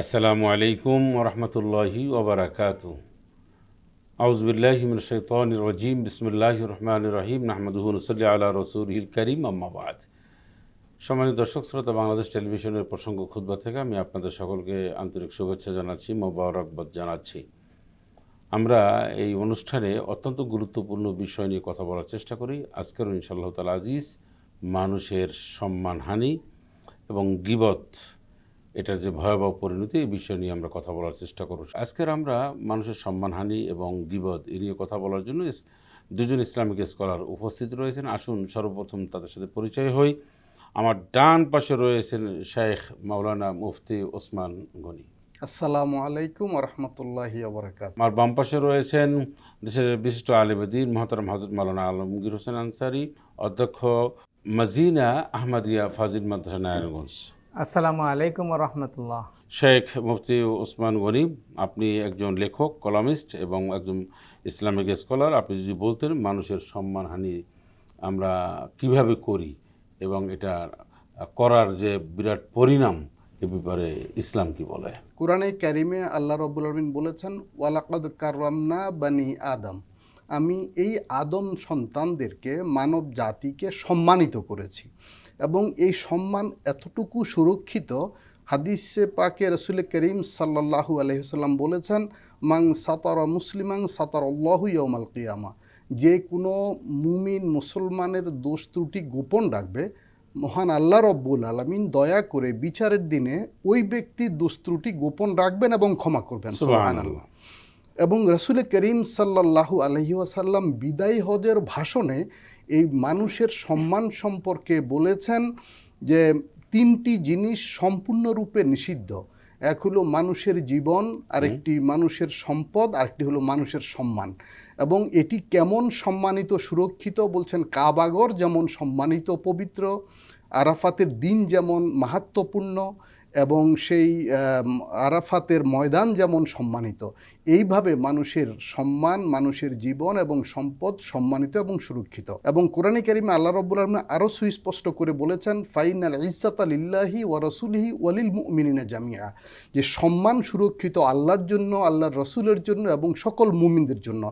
আসসালামু আলাইকুম ওরহমতুল্লাহি ওবরাকাতু আউজবিল্লাহি মিন শাইতানির রাজিম। বিসমিল্লাহির রহমানির রহিম। নাহমাদুহু নসল্লি আলা রসুলহিল করিম। আম্মাবাদ সম্মানিত দর্শক, শ্রোতা, বাংলাদেশ টেলিভিশনের প্রসঙ্গ খুদ্া থেকে আমি আপনাদের সকলকে আন্তরিক শুভেচ্ছা জানাচ্ছি, মোবারকবাদ জানাচ্ছি। আমরা এই অনুষ্ঠানে অত্যন্ত গুরুত্বপূর্ণ বিষয় নিয়ে কথা বলার চেষ্টা করি। আজকের ইনশাআল্লাহ তাল আজিজ, মানুষের সম্মানহানি এবং গিবত এটার যে ভয়াবহ পরিণতি এই বিষয় নিয়ে আমরা কথা বলার চেষ্টা করব। আজকের আমরা মানুষের সম্মানহানি এবং গিবত এ নিয়ে কথা বলার জন্য দুজন ইসলামিক স্কলার উপস্থিত রয়েছেন। আসুন সর্বপ্রথম তাদের সাথে পরিচয় হই। আমার ডান পাশে রয়েছেন শেখ মাওলানা মুফতি ওসমান গনি। আসসালামু আলাইকুম রহমতুল্লাহি আবরকাত আমার বাম পাশে রয়েছেন দেশের বিশিষ্ট আলিমদিন মহতারাম হজরত মাওলানা আলমগীর হোসেন আনসারি অধ্যক্ষ মজিনা আহমদিয়া ফাজিল মাদ্রাসা নারায়ণগঞ্জ। আসসালামু আলাইকুম রহমতুল্লাহ। শেখ মুফতি ওসমান গনি আপনি একজন লেখক কলামিস্ট এবং একজন ইসলামিক স্কলার। আপনি যদি বলতেন মানুষের সম্মানহানি আমরা কীভাবে করি এবং এটা করার যে বিরাট পরিণাম এ ব্যাপারে ইসলাম কি বলে? কোরআনে ক্যারিমে আল্লাহ রব্বুল আলমিন বলেছেন ওয়ালাকদ কাররামনা বানি আদম। আমি এই আদম সন্তানদেরকে মানব জাতিকে সম্মানিত করেছি। এবং এই সম্মান এতটুকু সুরক্ষিত হাদিসে পাকে রসুল করিম সাল্লাহু আলহিসাল্লাম বলেছেন মাং সাতার মুসলিমাং সাতার আল্লাহু ইয়মাল কিয়ামা। যে কোনো মুমিন মুসলমানের দোষ ত্রুটি গোপন রাখবে মহান আল্লাহ রব্বুল আলমিন দয়া করে বিচারের দিনে ওই ব্যক্তির দোষ ত্রুটি গোপন রাখবেন এবং ক্ষমা করবেন। সুবহানাল্লাহ। এবং রসুল করিম সাল্লাল্লাহু আলহি ওয়াসাল্লাম বিদায়ী হজের ভাষণে এই মানুষের সম্মান সম্পর্কে বলেছেন যে তিনটি জিনিস সম্পূর্ণরূপে নিষিদ্ধ। এক হলো মানুষের জীবন আরেকটি মানুষের সম্পদ আরেকটি হলো মানুষের সম্মান। এবং এটি কেমন সম্মানিত সুরক্ষিত বলছেন কাবাগর যেমন সম্মানিত পবিত্র আরাফাতের দিন যেমন মাহাত্মপূর্ণ এবং সেই আরাফাতের ময়দান যেমন সম্মানিত। এইভাবে মানুষের সম্মান মানুষের জীবন এবং সম্পদ সম্মানিত এবং সুরক্ষিত। এবং কোরআন কারিমে আল্লাহ রব্বুল আলম আরও সুস্পষ্ট করে বলেছেন ফাইনাল ইসাত আলিল্লাহি ওয়া রসুলহি ওয়ালিল মুমিনিনা জামিয়া যে সম্মান সুরক্ষিত আল্লাহর জন্য আল্লাহর রসুলের জন্য এবং সকল মুমিনদের জন্য।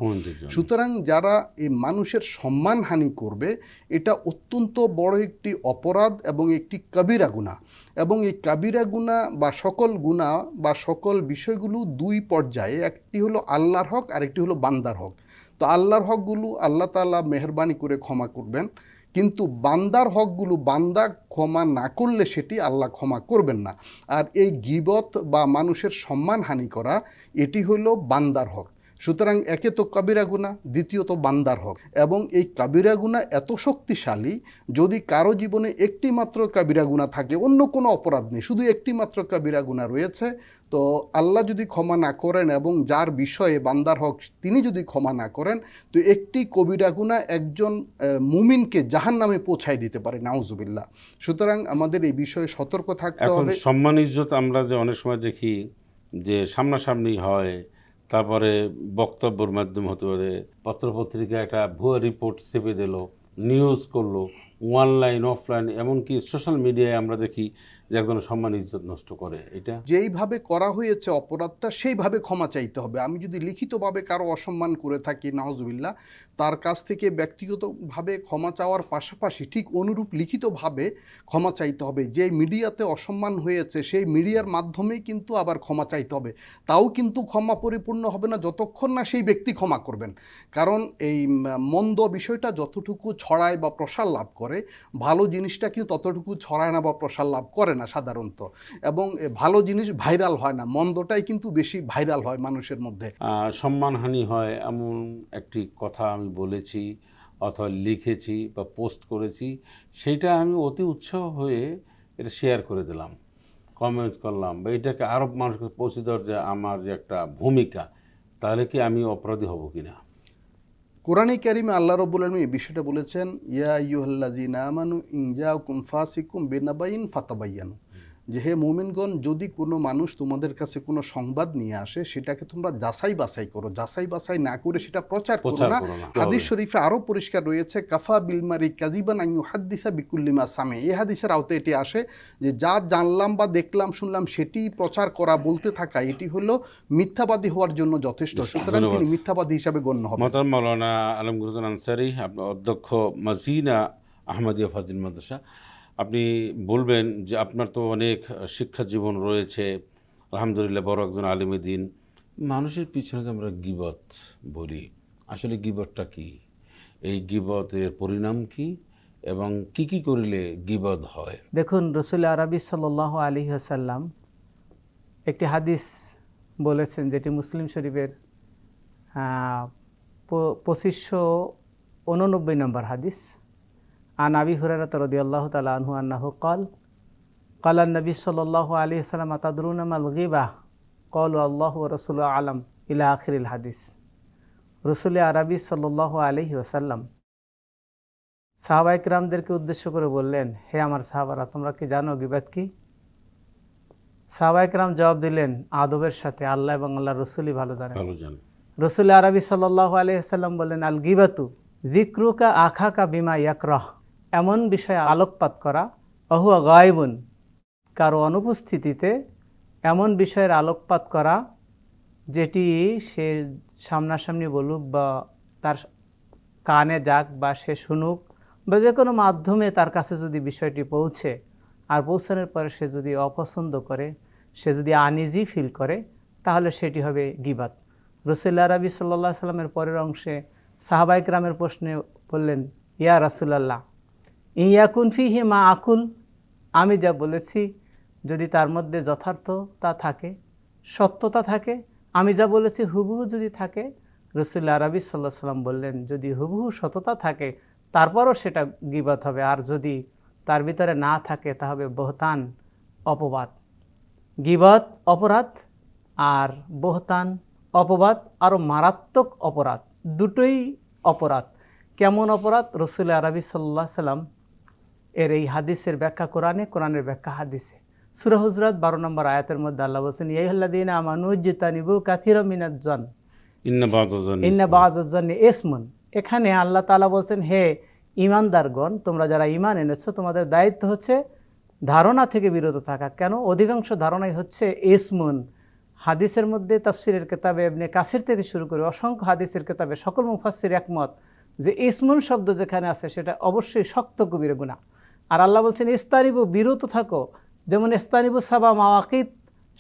সুতরাং যারা এই মানুষের সম্মানহানি করবে এটা অত্যন্ত বড় একটি অপরাধ এবং একটি কবিরা গুণা এবং এই কাবিরা গুণা বা সকল গুণা বা সকল বিষয়গুলো দুই পর্যায়ে একটি হলো আল্লাহর হক আর একটি হলো বান্দার হক। তো আল্লাহর হকগুলো আল্লাহ তালা মেহরবানি করে ক্ষমা করবেন, কিন্তু বান্দার হকগুলো বান্দা ক্ষমা না করলে সেটি আল্লাহ ক্ষমা করবেন না। আর এই গিবত বা মানুষের সম্মানহানি করা, এটি হলো বান্দার হক। সুতরাং একে তো কাবিরা গুণা দ্বিতীয়ত বান্দার হক। এবং এই কাবিরা গুণা এত শক্তিশালী যদি কারও জীবনে একটি মাত্র কাবিরা গুণা থাকে অন্য কোনো অপরাধ নেই শুধু একটি মাত্র কাবিরা গুণা রয়েছে তো আল্লাহ যদি ক্ষমা না করেন এবং যার বিষয়ে বান্দার হক তিনি যদি ক্ষমা না করেন তো একটি কবিরা গুণা একজন মুমিনকে জাহান নামে পৌঁছায় দিতে পারে নাউজুবিল্লাহ। সুতরাং আমাদের এই বিষয়ে সতর্ক থাকতে হবে। সম্মান ইজ্জত আমরা যে অনেক সময় দেখি যে সামনাসামনি হয় তারপরে বক্তব্যের মাধ্যমে হতে পারে, পত্রপত্রিকা একটা ভুয়া রিপোর্ট চেপে দিল নিউজ করল অনলাইন অফলাইন এমনকি সোশ্যাল মিডিয়ায় আমরা দেখি যে একজন সম্মান ইজ্জত নষ্ট করে, এটা যেইভাবে করা হয়েছে অপরাধটা, সেইভাবে ক্ষমা চাইতে হবে। আমি যদি লিখিতভাবে কারও অসম্মান করে থাকি নাহজুবিল্লাহ তার কাছ থেকে ব্যক্তিগতভাবে ক্ষমা চাওয়ার পাশাপাশি ঠিক অনুরূপ লিখিতভাবে ক্ষমা চাইতে হবে। যে মিডিয়াতে অসম্মান হয়েছে, সেই মিডিয়ার মাধ্যমেই কিন্তু আবার ক্ষমা চাইতে হবে। তাও কিন্তু ক্ষমা পরিপূর্ণ হবে না যতক্ষণ না সেই ব্যক্তি ক্ষমা করবেন। কারণ এই মন্দ বিষয়টা যতটুকু ছড়ায় বা প্রসার লাভ করে, ভালো জিনিসটা কিন্তু ততটুকু ছড়ায় না বা প্রসার লাভ করে না। সাধারণত। এবং ভালো জিনিস ভাইরাল হয় না, মন্দটাই কিন্তু বেশি ভাইরাল হয় মানুষের মধ্যে। সম্মানহানি হয় এমন একটি কথা আমি বলেছি অথবা লিখেছি বা পোস্ট করেছি, সেটা আমি অতি উৎসাহ হয়ে এটা শেয়ার করে দিলাম, কমেন্ট করলাম, বা এটাকে আরও মানুষকে পৌঁছে দেওয়ার যে আমার যে একটা ভূমিকা, তাহলে কি আমি অপরাধী হব কিনা? কোরআনে কারিমে আল্লাহ রব্বুল আলমী এই বিষয়টা বলেছেন, ইয়া ইয়ুহাল্লাযিনা আমানু ইনজাউকুম ফাসিকুম বেনাবাইন ফাতাবাইয়ানু। যে হে মোমিনগণ যদি কোনো মানুষ তোমাদের কাছে কোনো সংবাদ নিয়ে আসে সেটাকে তোমরা যাচাই বাছাই করো। যাচাই বাছাই না করে সেটা প্রচার করো না। হাদিস শরীফে আরও পরিষ্কার রয়েছে কাফা বিলমারি কাজিবান আইয়ু হাদ্দিসা বিকুল্লিমা সামে। এই হাদিসের আওতে এটি আসে যে যা জানলাম বা দেখলাম শুনলাম সেটি প্রচার করা বলতে থাকা এটি হলো মিথ্যাবাদী হওয়ার জন্য যথেষ্ট। সুতরাং তিনি মিথ্যাবাদী হিসাবে গণ্য হবে মতার মৌলানা আলম গুরুদ্দিন আনসারি আপনার অধ্যক্ষ মাজিনা আহমদিয়া ফাজিল মাদ্রাসা আপনি বলবেন যে আপনার তো অনেক শিক্ষা জীবন রয়েছে। আলহামদুলিল্লাহ বড় একজন আলিমে দিন। মানুষের পিছনে যে আমরা গিবত বলি, আসলে গিবতটা কি? এই গিবতের পরিণাম কি? এবং কি কি করিলে গিবত হয়? দেখুন, রসুল আরবি সাল্লাহ আলী আসাল্লাম একটি হাদিস বলেছেন যেটি মুসলিম শরীফের পঁচিশশো উননব্বই নম্বর হাদিস। আন আবি হুরারাত রদি আল্লাহ তালা আনহু আন্নাহু কল কালান নবী সাল্লাহ আলী সালাম আতাদুরুনামাল গিবাহ কল আল্লাহ রসুল আলম ইলা আখিরিল হাদিস রসুল আরবি সাল্লাহ আলহি সাহাবা ইকরামদেরকে উদ্দেশ্য করে বললেন হে আমার সাহাবারা তোমরা কি জানো গিবাদ কি? সাহাবাইকরাম জবাব দিলেন আদবের সাথে আল্লাহ এবং আল্লাহ রসুলই ভালো জানেন। রসুল আরবি সাল্লাহ আলহিহাল্লাম বললেন আল গিবাতু আখা আখাকা বিমা ইয়াকরাহ। এমন বিষয়ে আলোকপাত করা। অহুয়া গায়বুন। কারও অনুপস্থিতিতে এমন বিষয়ের আলোকপাত করা, যেটি সে সামনাসামনি বলুক বা তার কানে যাক বা সে শুনুক বা যে কোনো মাধ্যমে তার কাছে যদি বিষয়টি পৌঁছে আর পৌঁছানোর পরে সে যদি অপছন্দ করে, সে যদি আনইজি ফিল করে, তাহলে সেটি হবে গিবাত। রসুল্লা রবি সাল্লা সাল্লামের পরের অংশে সাহাবাইক রামের প্রশ্নে বললেন, ইয়া রাসুলাল্লাহ ইয়াকুন ফিহি মা আকুল, আমি যা বলেছি, যদি তার মধ্যে যথার্থতা থাকে, সত্যতা থাকে, আমি যা বলেছি হুবহু যদি থাকে রসুল্লা আরবি সাল্লাহ সাল্লাম বললেন, যদি হুবহু সততা থাকে, তারপরও সেটা গিবত হবে। আর যদি তার ভিতরে না থাকে, তা হবে বহতান অপবাদ। গিবত, অপরাধ, আর বহতান অপবাদ আরও মারাত্মক অপরাধ। দুটোই অপরাধ। কেমন অপরাধ? রসুল আরবি সাল্লাহ সাল্লাম এর এই হাদিসের ব্যাখ্যা কোরআনে কোরআনের ব্যাখ্যা হাদিসে। সুরা হুজরাত বারো নম্বর আয়াতের মধ্যে আল্লাহ বলছেন ইয়াহ্লাদিন আমানুজ্জিতানিবু কাথির মিনাজ্জন ইন্না বাদজন ইন্না বাজানি এসমন এখানে আল্লাহ তালা বলছেন হে ইমানদারগণ তোমরা যারা ইমান এনেছো তোমাদের দায়িত্ব হচ্ছে ধারণা থেকে বিরত থাকা। কেন? অধিকাংশ ধারণাই হচ্ছে এসমন হাদিসের মধ্যে তাফসিরের কেতাবে এমনি কাসির থেকে শুরু করে অসংখ্য হাদিসের কেতাবে সকল মুফাসির একমত যে ইসমুন শব্দ যেখানে আছে সেটা অবশ্যই শক্ত কবির গুণা আর আল্লাহ বলছেন ইস্তানিবু বিরত থাকো। যেমন ইস্তানিবু সাবা মাওয়াকিত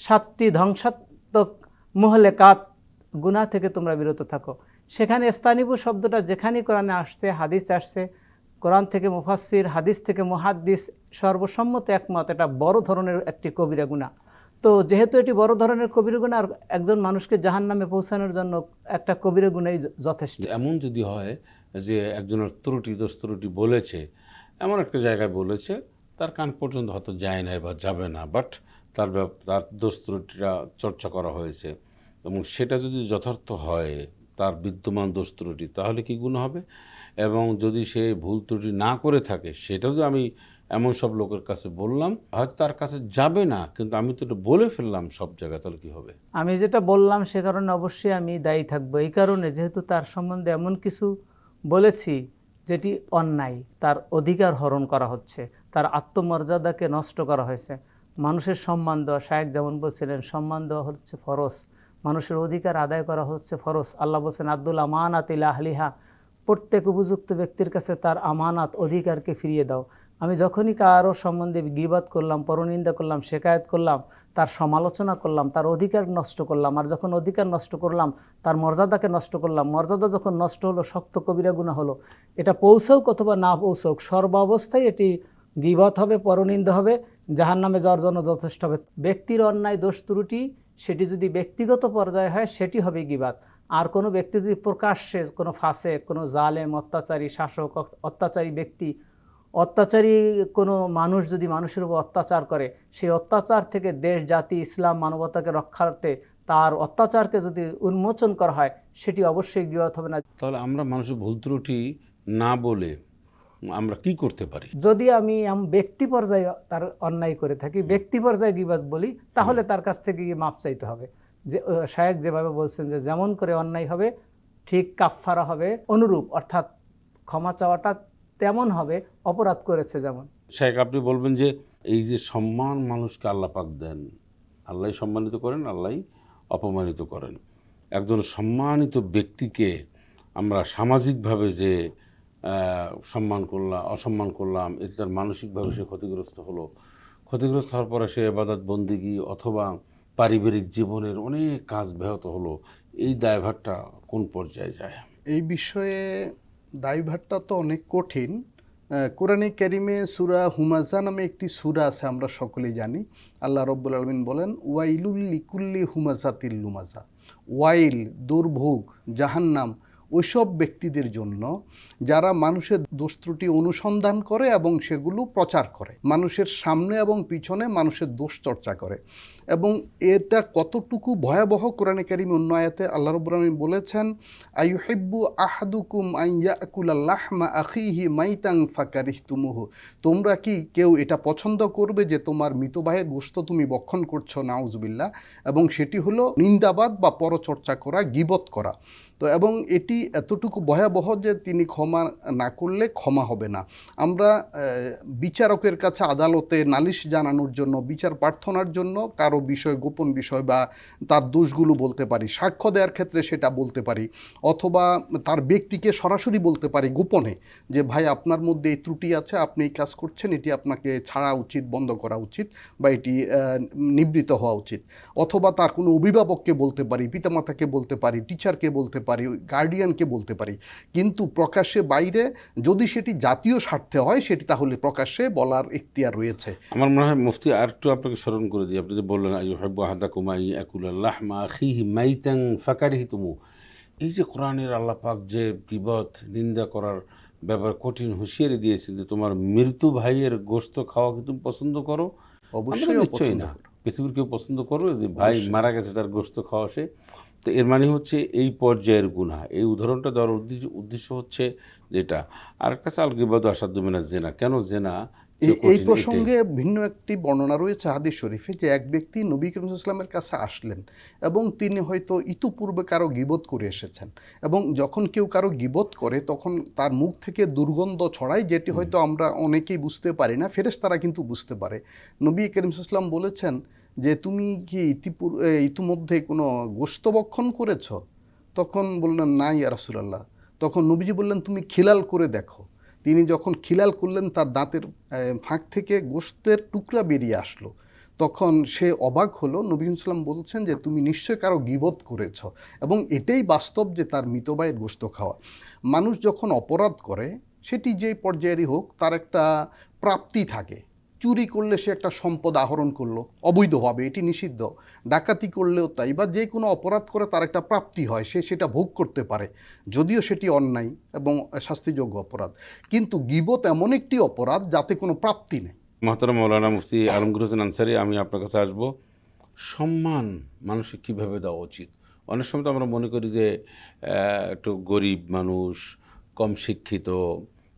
সাতটি ধ্বংসাত্মক মহলে কাত গুনাহ থেকে তোমরা বিরত থাকো। সেখানে স্তানিবু শব্দটা যেখানেই কোরআনে আসছে, হাদিস আসছে, কোরআন থেকে মুফাসির হাদিস থেকে মুহাদ্দিস, সর্বসম্মত একমত, এটা বড় ধরনের একটি কবিরা গুণা তো যেহেতু এটি বড় ধরনের কবিরা গুণা আর একজন মানুষকে জাহান নামে পৌঁছানোর জন্য একটা কবিরা গুণাই যথেষ্ট। এমন যদি হয় যে একজনের ত্রুটি, দোষ ত্রুটি বলেছে এমন একটা জায়গায় বলেছে, তার কান পর্যন্ত হয়তো যায় না বা যাবে না বাট তার তার দোষ চর্চা করা হয়েছে। এবং সেটা যদি যথার্থ হয়, তার বিদ্যমান দোষ তাহলে কি গুণ হবে? এবং যদি সে ভুল ত্রুটি না করে থাকে, সেটা যদি আমি এমন সব লোকের কাছে বললাম, হয়তো তার কাছে যাবে না, কিন্তু আমি তো এটা বলে ফেললাম সব জায়গায়, তাহলে কি হবে? আমি যেটা বললাম, সে কারণে অবশ্যই আমি দায়ী থাকব। এই কারণে যেহেতু তার সম্বন্ধে এমন কিছু বলেছি যেটি অন্যায়, তার অধিকার হরণ করা হচ্ছে, তার আত্মমর্যাদাকে নষ্ট করা হয়েছে। মানুষের সম্মান দেওয়া, শায়েক যেমন বলছিলেন, সম্মান দেওয়া হচ্ছে ফরজ। মানুষের অধিকার আদায় করা হচ্ছে ফরজ। আল্লাহ বলছেন, আব্দুল আমানাত আহলিহা। প্রত্যেক উপযুক্ত ব্যক্তির কাছে তার আমানাত, অধিকারকে ফিরিয়ে দাও। আমি যখনই কারও সম্বন্ধে গিবাদ করলাম, পরনিন্দা করলাম, শেকায়ত করলাম তার সমালোচনা করলাম, তার অধিকার নষ্ট করলাম, আর যখন অধিকার নষ্ট করলাম, তার মর্যাদাকে নষ্ট করলাম, মর্যাদা যখন নষ্ট হলো, শক্ত কবিরা গুণা হলো, এটা পৌঁছাওক অথবা না পৌঁছাওক সর্বাবস্থায় এটি গিবত হবে, পরনিন্দ হবে যাহার নামে যাওয়ার জন্য যথেষ্ট হবে। ব্যক্তির অন্যায়, দোষ, ত্রুটি, সেটি যদি ব্যক্তিগত পর্যায়ে হয়, সেটি হবে গিবাত। আর কোনো ব্যক্তি যদি প্রকাশ্যে কোনো ফাঁসে, কোনো জালেম, অত্যাচারী, শাসক, অত্যাচারী ব্যক্তি অত্যাচারী কোনো মানুষ যদি মানুষের উপর অত্যাচার করে সেই অত্যাচার থেকে দেশ জাতি ইসলাম মানবতাকে রক্ষার্থে তার অত্যাচারকে যদি উন্মোচন করা হয় সেটি অবশ্যই গিবত হবে না। তাহলে আমরা মানুষের ভুল ত্রুটি না বলে আমরা কি করতে পারি? যদি আমি ব্যক্তি পর্যায়ে তার অন্যায় করে থাকি ব্যক্তি পর্যায়ে গিবাদ বলি তাহলে তার কাছ থেকে গিয়ে মাপ চাইতে হবে। যে শায়েক যেভাবে বলছেন যে যেমন করে অন্যায় হবে ঠিক কাফফারা হবে অনুরূপ অর্থাৎ ক্ষমা চাওয়াটা তেমন হবে অপরাধ করেছে যেমন। শেখ আপনি বলবেন যে এই যে সম্মান মানুষকে আল্লাহ পাক দেন আল্লাহ সম্মানিত করেন আল্লাহ অপমানিত করেন। একজন সম্মানিত ব্যক্তিকে আমরা সামাজিকভাবে যে সম্মান করলাম অসম্মান করলাম এতে তার মানসিকভাবে সে ক্ষতিগ্রস্ত হলো। ক্ষতিগ্রস্ত হওয়ার পরে সে এবাদত বন্দিগি অথবা পারিবারিক জীবনের অনেক কাজ ব্যাহত হলো। এই দায়ভারটা কোন পর্যায়ে যায়? এই বিষয়ে দায়ভারটা তো অনেক কঠিন। কোরআনে কারিমে সুরা হুমাজা নামে একটি সুরা আছে, আমরা সকলেই জানি। আল্লাহ রব্বুল আলমিন বলেন, ওয়াইলুল লিকুল্লি হুমাজাতিল লুমাজা ওয়াইল, দুর্ভোগ, জাহান্নাম, ওইসব ব্যক্তিদের জন্য যারা মানুষের দোষ ত্রুটি অনুসন্ধান করে এবং সেগুলো প্রচার করে। মানুষের সামনে এবং পিছনে মানুষের দোষ চর্চা করে। এবং এটা কতটুকু ভয়াবহ? কোরআনে কারিম অন্য আয়াতে আল্লাহ রব্বুল আলমিন বলেছেন আইহিব্বু আহাদুকুম আইয়াকুলাল্লাহমা আখিহি মাইতাং ফাকারিহতুমুহু। তোমরা কি কেউ এটা পছন্দ করবে যে তোমার মৃত ভাইয়ের গোস্ত তুমি বক্ষণ করছ? নাউজবিল্লাহ। এবং সেটি হলো নিন্দাবাদ বা পরচর্চা করা, গিবত করা। তো এবং এটি এতটুকু ভয়াবহ যে তিনি ক্ষমা না করলে ক্ষমা হবে না। আমরা বিচারকের কাছে আদালতে নালিশ জানানোর জন্য, বিচার প্রার্থনার জন্য কারও বিষয়, গোপন বিষয় বা তার দোষগুলো বলতে পারি, সাক্ষ্য দেওয়ার ক্ষেত্রে সেটা বলতে পারি, অথবা তার ব্যক্তিকে সরাসরি বলতে পারি গোপনে যে, ভাই, আপনার মধ্যে এই ত্রুটি আছে, আপনি এই কাজ করছেন, এটি আপনাকে ছাড়া উচিত, বন্ধ করা উচিত বা এটি নিবৃত হওয়া উচিত। অথবা তার কোনো অভিভাবককে বলতে পারি, পিতামাতাকে বলতে পারি, টিচারকে বলতে পারি গার্ডিয়ানকে বলতে পারি। কিন্তু প্রকাশ্যে বাইরে যদি সেটি জাতীয় স্বার্থে হয়, সেটি তাহলে প্রকাশ্যে বলার এখতিয়ার রয়েছে। আমার মনে হয় মুফতি আর একটু আপনাকে স্মরণ করে দিই, আপনি যে বললেন আই হেব্বু হাদাকুমাই একুল্লাহ মা খিহি মাইতাং ফাকারিহি তুমু এই যে কোরআনের আল্লাহ পাক যে বিপদ নিন্দা করার ব্যাপার কঠিন হুঁশিয়ারি দিয়েছে যে তোমার মৃত্যু ভাইয়ের গোস্ত খাওয়া কি তুমি পছন্দ করো? অবশ্যই নিশ্চয়ই না। পৃথিবীর কেউ পছন্দ করো যে ভাই মারা গেছে তার গোস্ত খাওয়া সে। তো এর মানে হচ্ছে এই পর্যায়ের গুণা এই উদাহরণটা দেওয়ার উদ্দেশ্য উদ্দেশ্য হচ্ছে যেটা। আর একটা চাল গিবাদ আসাদ মিনা জেনা। কেন জেনা? এই- প্রসঙ্গে ভিন্ন একটি বর্ণনা রয়েছে হাদিস শরীফে যে এক ব্যক্তি নবী করিম ইসলামের কাছে আসলেন এবং তিনি হয়তো ইতুপূর্বে কারও গিবত করে এসেছেন এবং যখন কেউ কারও গিবত করে তখন তার মুখ থেকে দুর্গন্ধ ছড়ায় যেটি হয়তো আমরা অনেকেই বুঝতে পারি না ফেরেস তারা কিন্তু বুঝতে পারে। নবী করিম ইসলাম বলেছেন যে তুমি কি ইতিপূর ইতিমধ্যে কোনো গোস্তবক্ষণ করেছ? তখন বললেন না ইয়া রাসূলুল্লাহ। তখন নবীজি বললেন তুমি খিলাল করে দেখো। তিনি যখন খিলাল করলেন, তার দাঁতের ফাঁক থেকে গোস্তের টুকরা বেরিয়ে আসলো। তখন সে অবাক হলো। নবীন সাল্লাম বলছেন যে, তুমি নিশ্চয় কারও গিবত করেছ। এবং এটাই বাস্তব যে, তার মৃতবায়ের গোস্ত খাওয়া। মানুষ যখন অপরাধ করে, সেটি যেই পর্যায়েরই হোক, তার একটা প্রাপ্তি থাকে। চুরি করলে সে একটা সম্পদ আহরণ করল, অবৈধভাবে, এটি নিষিদ্ধ। ডাকাতি করলেও তাই, বা যে কোনো অপরাধ করে তার একটা প্রাপ্তি হয়, সে সেটা ভোগ করতে পারে। যদিও সেটি অন্যায় এবং শাস্তিযোগ্য অপরাধ। কিন্তু গিবত এমন একটি অপরাধ যাতে কোনো প্রাপ্তি নেই। মহতারা মৌলানা মুফতি আলমগীর হোসেন আনসারি, আমি আপনার কাছে আসব। সম্মান মানুষকে কীভাবে দেওয়া উচিত? অনেক সময় তো আমরা মনে করি যে একটু গরিব মানুষ, কম শিক্ষিত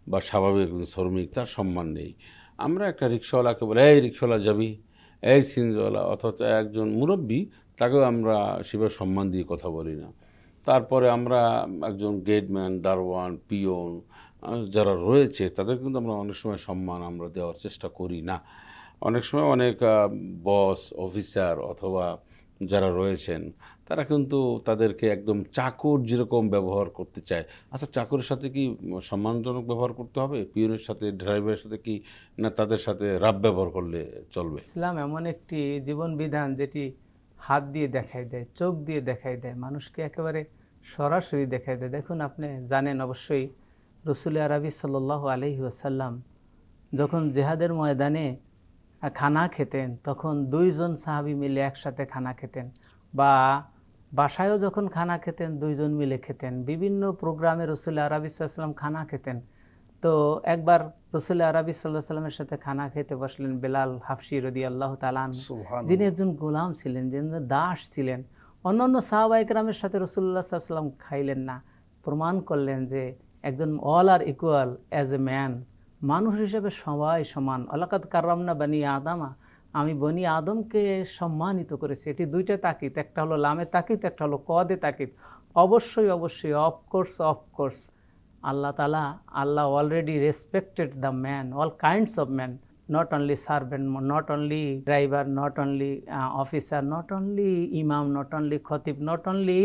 বা স্বাভাবিক একজন শ্রমিক, তার সম্মান নেই। আমরা একটা রিক্সাওয়ালাকে বলে, এই রিক্সাওয়ালা যাবি, এই সিনজওয়ালা অথচ একজন মুরব্বী, তাকেও আমরা সেভাবে সম্মান দিয়ে কথা বলি না। তারপরে আমরা একজন গেটম্যান দারোয়ান, পিয়ন যারা রয়েছে, তাদের কিন্তু আমরা অনেক সময় সম্মান আমরা দেওয়ার চেষ্টা করি না। অনেক সময় অনেক বস অফিসার অথবা যারা রয়েছেন, তারা কিন্তু তাদেরকে একদম চাকর যেরকম ব্যবহার করতে চায়। আচ্ছা চাকরের সাথে কি সম্মানজনক ব্যবহার করতে হবে? পিয়নের সাথে, ড্রাইভারের সাথে কি? না তাদের সাথে রাব ব্যবহার করলে চলবে? ইসলাম এমন একটি জীবন বিধান যেটি হাত দিয়ে দেখাই দেয়, চোখ দিয়ে দেখাই দেয়, মানুষকে একেবারে সরাসরি দেখাই দেয়। দেখুন, আপনি জানেন অবশ্যই, রসুল আরবি সাল্লাহ আলহি আসাল্লাম যখন জেহাদের ময়দানে খানা খেতেন তখন দুইজন সাহাবি মিলে একসাথে খানা খেতেন বা বাসায়ও যখন খানা খেতেন দুইজন মিলে খেতেন। বিভিন্ন প্রোগ্রামে রসুল আরবি সাল্লাম খানা খেতেন। তো একবার রসুল আরবি সাল্লাহ সাল্লামের সাথে খানা খেতে বসলেন বেলাল হাফসি রদি আল্লাহ তালান যিনি একজন গোলাম ছিলেন যিনি দাস ছিলেন। অন্যান্য সাহাবাইকরামের সাথে রসুল্লাহ সাল্লাম খাইলেন না। প্রমাণ করলেন যে একজন all are equal as a man. মানুষ হিসেবে সবাই সমান। আলাকাত কারামনা বানি আদামা, আমি বনি আদমকে সম্মানিত করেছি। এটি দুইটা তাকিদ, একটা হলো লামে তাকিদ, একটা হলো কদে তাকিদ। অবশ্যই অবশ্যই of course of course Allah তালা Allah already respected the man all kinds of man not only servant not only driver not only officer not only ইমাম নট অনলি খতিব not only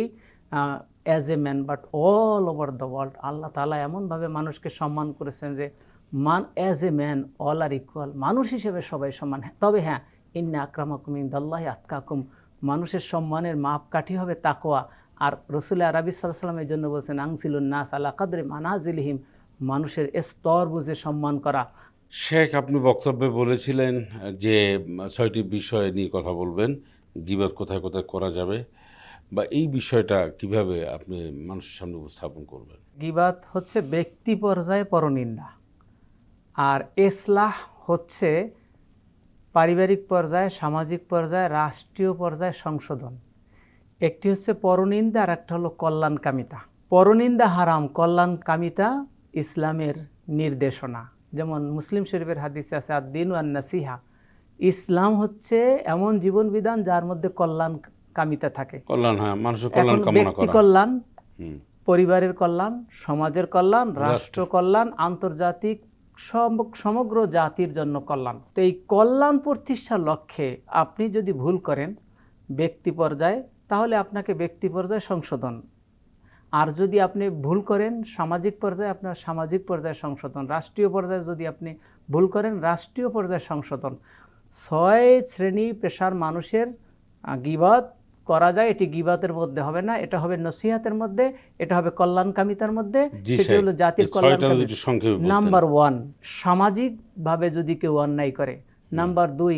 as a man but all over the world Allah তালা এমনভাবে মানুষকে সম্মান করেছেন যে মান as a man all are equal মানুষ হিসেবে সবাই সমান। তবে হ্যাঁ ইন্না আক্রামাকুম ইন্দাল্লাহ আতকাকুম। মানুষের সম্মানের মাপকাঠি হবে তাকোয়া আর রসুল আরবি সাল্লাম এই জন্য বলছেন আংসিলুন নাস আলা কাদরে মানাজিলহিম। মানুষের স্তর বুঝে সম্মান করা। শেখ আপনি বক্তব্যে বলেছিলেন যে ছয়টি বিষয় নিয়ে কথা বলবেন গিবাদ কোথায় কোথায় করা যাবে বা এই বিষয়টা কীভাবে আপনি মানুষের সামনে উপস্থাপন করবেন? গিবাদ হচ্ছে ব্যক্তি পর্যায়ে পরনিন্দা। আর এসলাহ হচ্ছে পারিবারিক পর্যায়ে সামাজিক পর্যায়ে রাষ্ট্রীয় পর্যায়ে সংশোধন। একটি হচ্ছে পরনিন্দা আর একটা হলো কল্যাণকামিতা। পরনিন্দা হারাম কল্যাণকামিতা ইসলামের নির্দেশনা। যেমন মুসলিম শরীফের হাদিসে আছে আদিন ওয়ান নাসিহা ইসলাম হচ্ছে এমন জীবন বিধান যার মধ্যে কল্যাণ কামিতা থাকে। কল্যাণ হ্যাঁ মানুষের কল্যাণ এখন কামনা ব্যক্তি করা। কল্যাণ পরিবারের কল্যাণ সমাজের কল্যাণ রাষ্ট্র কল্যাণ আন্তর্জাতিক সমগ্র জাতির জন্য কল্যাণ। তো এই কল্যাণ প্রতিষ্ঠার লক্ষ্যে আপনি যদি ভুল করেন ব্যক্তি পর্যায়ে, তাহলে আপনাকে ব্যক্তি পর্যায়ে সংশোধন। আর যদি আপনি ভুল করেন, সামাজিক পর্যায়ে আপনার সামাজিক পর্যায়ে সংশোধন। রাষ্ট্রীয় পর্যায়ে যদি আপনি ভুল করেন, রাষ্ট্রীয় পর্যায়ে সংশোধন। ছয় শ্রেণি পেশার মানুষের গিবাদ করা যায় এটি গিবাতের মধ্যে হবে না এটা হবে নসিহাতের মধ্যে এটা হবে কল্যাণকামিতার মধ্যে সেটি হলো জাতির কল্যাণ। নাম্বার ওয়ান সামাজিকভাবে যদি কেউ অন্যায় করে। নাম্বার দুই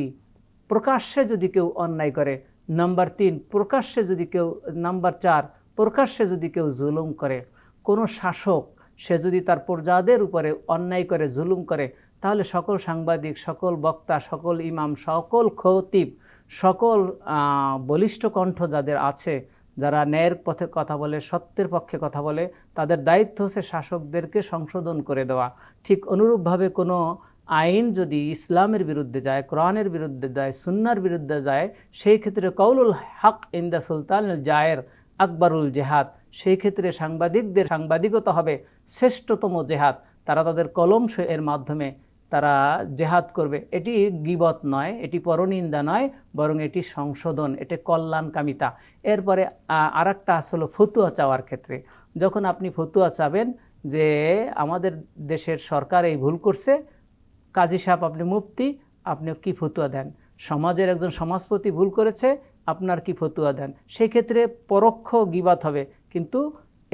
প্রকাশ্যে যদি কেউ অন্যায় করে। নাম্বার তিন প্রকাশ্যে যদি কেউ নাম্বার চার প্রকাশ্যে যদি কেউ জুলুম করে। কোনো শাসক সে যদি তার প্রজাদের উপরে অন্যায় করে জুলুম করে তাহলে সকল সাংবাদিক সকল বক্তা সকল ইমাম সকল খতিব সকল বলিষ্ঠ কণ্ঠ যাদের আছে, যারা ন্যায়ের পথে কথা বলে, সত্যের পক্ষে কথা বলে, তাদের দায়িত্ব হচ্ছে শাসকদেরকে সংশোধন করে দেওয়া। ঠিক অনুরূপভাবে কোনো আইন যদি ইসলামের বিরুদ্ধে যায়, কোরআনের বিরুদ্ধে যায়, সুন্নার বিরুদ্ধে যায়, সেই ক্ষেত্রে কৌলুল হক ইন দ্য সুলতান জায়ের আকবরুল জেহাদ, সেই ক্ষেত্রে সাংবাদিকদের সাংবাদিকতা হবে শ্রেষ্ঠতম জেহাদ। তারা তাদের কলম এর মাধ্যমে তারা জেহাদ করবে। এটি গিবত নয়, এটি পরনিন্দা নয়, বরং এটি সংশোধন, এটি কল্যাণকামিতা। এরপরে আর একটা আসলে ফতুয়া চাওয়ার ক্ষেত্রে। যখন আপনি ফতুয়া চাবেন যে আমাদের দেশের সরকার এই ভুল করছে, কাজী সাহেব আপনি মুফতি আপনি কি ফতুয়া দেন? সমাজের একজন সমাজপতি ভুল করেছে, আপনার কি ফতুয়া দেন? সেক্ষেত্রে পরোক্ষ গিবাত হবে। কিন্তু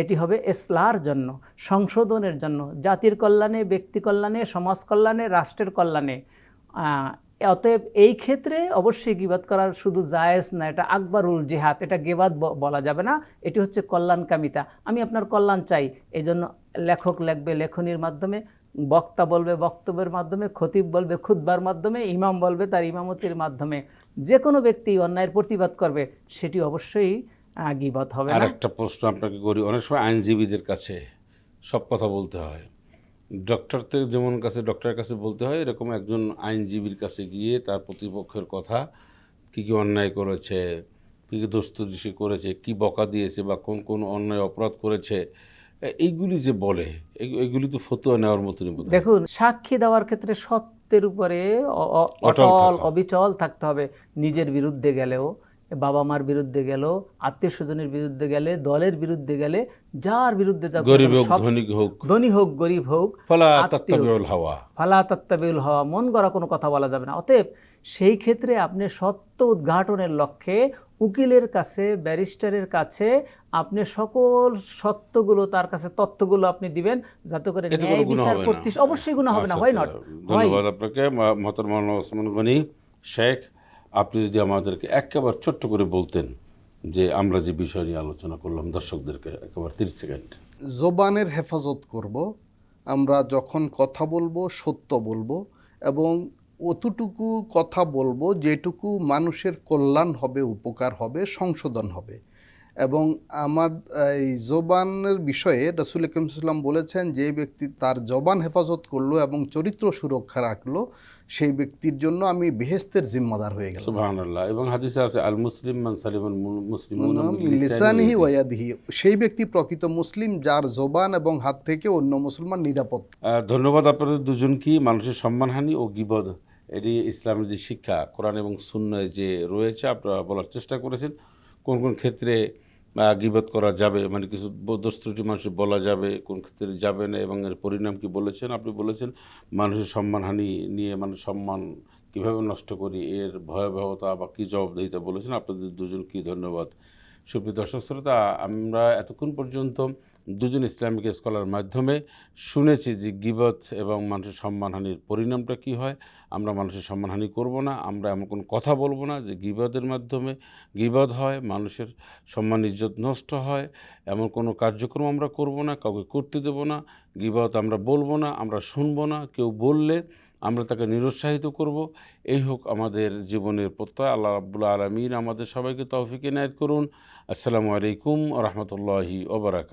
এটি হবে এসলার জন্য, সংশোধনের জন্য, জাতির কল্যাণে, ব্যক্তি কল্যাণে, সমাজ কল্যাণে, রাষ্ট্রের কল্যাণে। অতএব এই ক্ষেত্রে অবশ্যই গিবাদ করার শুধু জায়েজ না, এটা আকবরুল জেহাদ, এটা গেবাদ বলা যাবে না, এটি হচ্ছে কল্যাণকামিতা। আমি আপনার কল্যাণ চাই এই জন্য লেখক লিখবে লেখনির মাধ্যমে, বক্তা বলবে বক্তব্যের মাধ্যমে, খতিব বলবে খুদ্বার মাধ্যমে, ইমাম বলবে তার ইমামতির মাধ্যমে। যে কোনো ব্যক্তি অন্যায়ের প্রতিবাদ করবে, সেটি অবশ্যই গীবত হবে আর একটা প্রশ্ন আপনাকে করি অনেক সময় আইনজীবীদের কাছে সব কথা বলতে হয়। ডক্টর যেমন কাছে ডক্টরের কাছে বলতে হয় এরকম একজন আইনজীবীর কাছে গিয়ে তার প্রতিপক্ষের কথা কী কী অন্যায় করেছে কী কী দোস্তরি সে করেছে কি বকা দিয়েছে বা কোন কোন অন্যায় অপরাধ করেছে এইগুলি যে বলে এই- এইগুলি তো ফতুয়া নেওয়ার মতনই দেখুন সাক্ষী দেওয়ার ক্ষেত্রে সত্যের উপরে অটল অবিচল থাকতে হবে। নিজের বিরুদ্ধে গেলেও বাবা মার বিরুদ্ধে গেল আত্মীয় স্বজনের বিরুদ্ধে গেলে দলের বিরুদ্ধে গেলে যার বিরুদ্ধে যা গরিব হোক সব- ধনী হোক ধনী হোক গরিব হোক ফলা। তাত্তাবিউল হাওয়া ফালা তাত্তাবিউল হওয়া মন গড়া কোনো কথা বলা যাবে না অতএব সেই ক্ষেত্রে আপনি সত্য উদ্ঘাটনের লক্ষ্যে উকিলের কাছে ব্যারিস্টারের কাছে আপনি সকল সত্যগুলো তার কাছে তথ্যগুলো আপনি দিবেন যাতে করে এতে ন্যায় বিচার করতে অবশ্যই গুণা হবে না আচ্ছা, হয় আচ্ছা। নট ধন্যবাদ আপনাকে মা- মাওলানা ওসমান গনি শেখ আপনি যদি আমাদেরকে একেবারে ছোট্ট করে বলতেন যে আমরা যে বিষয় নিয়ে আলোচনা করলাম, দর্শকদেরকে একেবারে তিরিশ সেকেন্ড। জবানের হেফাজত করব, আমরা যখন কথা বলব, সত্য বলব, এবং অতটুকু কথা বলব যেটুকু মানুষের কল্যাণ হবে, উপকার হবে, সংশোধন হবে। এবং আমার, এই জবানের বিষয়ে রসুল করিম সাল্লাম বলেছেন, যে ব্যক্তি তার জবান হেফাজত করল এবং চরিত্র সুরক্ষা রাখল সেই ব্যক্তির জন্য আমি বেহেস্তের জিম্মাদার হয়ে গেলাম। সুবাহান আল্লাহ এবং হাদিসে আছে আল মুসলিম মান সালিমান মুসলিম লিসানিহি ওয়াদিহি সেই ব্যক্তি প্রকৃত মুসলিম যার জবান এবং হাত থেকে অন্য মুসলমান নিরাপদ। ধন্যবাদ আপনাদের দুজনকেই মানুষের সম্মানহানি ও গিবদ এটি ইসলামের যে শিক্ষা কোরআন এবং শূন্যয় যে রয়েছে আপনারা বলার চেষ্টা করেছেন। কোন কোন ক্ষেত্রে গিবত করা যাবে মানে কিছু দোষ ত্রুটি মানুষের বলা যাবে, কোন ক্ষেত্রে যাবে না, এবং এর পরিণাম কি বলেছেন? আপনি বলেছেন মানুষের সম্মানহানি নিয়ে মানে সম্মান কীভাবে নষ্ট করি, এর ভয়াবহতা বা কী জবাবদিহিতা বলেছেন? আপনাদের দুজন কি ধন্যবাদ। সুপ্রিয় দর্শক শ্রোতা, আমরা এতক্ষণ পর্যন্ত দুজন ইসলামিক স্কলার মাধ্যমে শুনেছি যে গিবত এবং মানুষের সম্মানহানির পরিণামটা কী হয়। আমরা মানুষের সম্মানহানি করব না, আমরা এমন কোনো কথা বলব না যে গিবতের মাধ্যমে গিবত হয়, মানুষের সম্মান, ইজ্জত নষ্ট হয়, এমন কোনো কার্যক্রম আমরা করব না, কাউকে করতে দেব না, গিবত আমরা বলব না, আমরা শুনব না, কেউ বললে আমরা তাকে নিরুৎসাহিত করব। এই হোক আমাদের জীবনের প্রত্যয়। আল্লাহ রাব্বুল আলমিন আমাদের সবাইকে তৌফিক এনায়ত করুন। আসসালামু আলাইকুম রহমতুল্লাহি ওবরাকাত